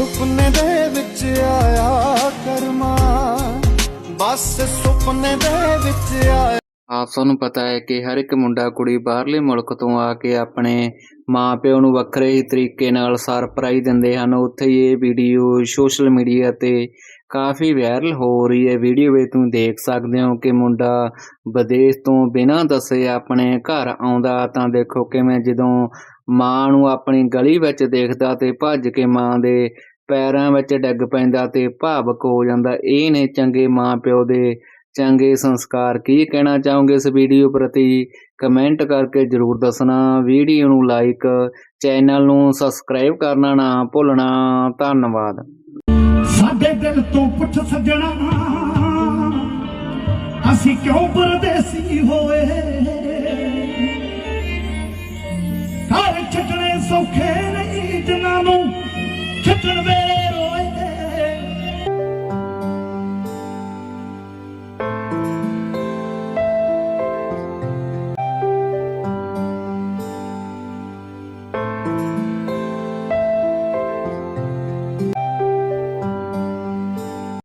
ਸੁਪਨੇ ਦੇ ਵਿੱਚ ਆਇਆ ਕਰਮਾ। ਬਸ ਸੁਪਨੇ ਦੇ ਵਿੱਚ ਆਇਆ। ਆਪ ਸਭ ਨੂੰ ਪਤਾ ਹੈ ਕਿ ਹਰ ਇੱਕ ਮੁੰਡਾ ਕੁੜੀ ਬਾਹਰਲੇ ਮੁਲਕ ਤੋਂ ਆ ਕੇ ਆਪਣੇ ਮਾਪਿਓ ਨੂੰ ਵੱਖਰੇ ਹੀ ਤਰੀਕੇ ਨਾਲ ਸਰਪ੍ਰਾਈਜ਼ ਦਿੰਦੇ ਹਨ। ਉੱਥੇ ਇਹ ਵੀਡੀਓ ਸੋਸ਼ਲ ਮੀਡੀਆ ਤੇ ਕਾਫੀ ਵਾਇਰਲ ਹੋ ਰਹੀ ਹੈ। ਵੀਡੀਓ ਵਿੱਚ ਤੁਸੀਂ ਦੇਖ ਸਕਦੇ ਹੋ ਕਿ ਮੁੰਡਾ ਵਿਦੇਸ਼ ਤੋਂ ਬਿਨਾਂ ਦੱਸੇ ਆਪਣੇ ਘਰ ਆਉਂਦਾ। ਤਾਂ ਦੇਖੋ ਕਿਵੇਂ ਜਦੋਂ ਮਾਂ ਨੂੰ ਆਪਣੀ ਗਲੀ ਵਿੱਚ ਦੇਖਦਾ ਤੇ ਭੱਜ ਕੇ ਮਾਂ ਦੇ ਪੈਰਾਂ ਵਿੱਚ ਡਿੱਗ ਪੈਂਦਾ ਤੇ ਭਾਵਕ ਹੋ ਜਾਂਦਾ। ਇਹ ਨੇ ਚੰਗੇ ਮਾਂ ਪਿਓ ਦੇ ਚੰਗੇ ਸੰਸਕਾਰ ਕੀ ਕਹਿਣਾ ਚਾਹੋਗੇ ਇਸ ਵੀਡੀਓ ਪ੍ਰਤੀ? ਕਮੈਂਟ ਕਰਕੇ ਜਰੂਰ ਦੱਸਣਾ। ਵੀਡੀਓ ਨੂੰ ਲਾਈਕ, ਚੈਨਲ ਨੂੰ ਸਬਸਕ੍ਰਾਈਬ ਕਰਨਾ ਨਾ ਭੁੱਲਣਾ। ਧੰਨਵਾਦ। ਸਾਡੇ ਦਿਲ ਤੋਂ ਪੁੱਛ ਸੱਜਣਾ, ਅਸੀਂ ਕਿਉਂ ਪਰਦੇਸੀ ਹੋਏ? ਘਰ ਛੱਡਣੇ ਸੌਖੇ ਨਹੀਂ, ਜਿਨ੍ਹਾਂ ਨੂੰ ਛੱਡਣ ਵੇ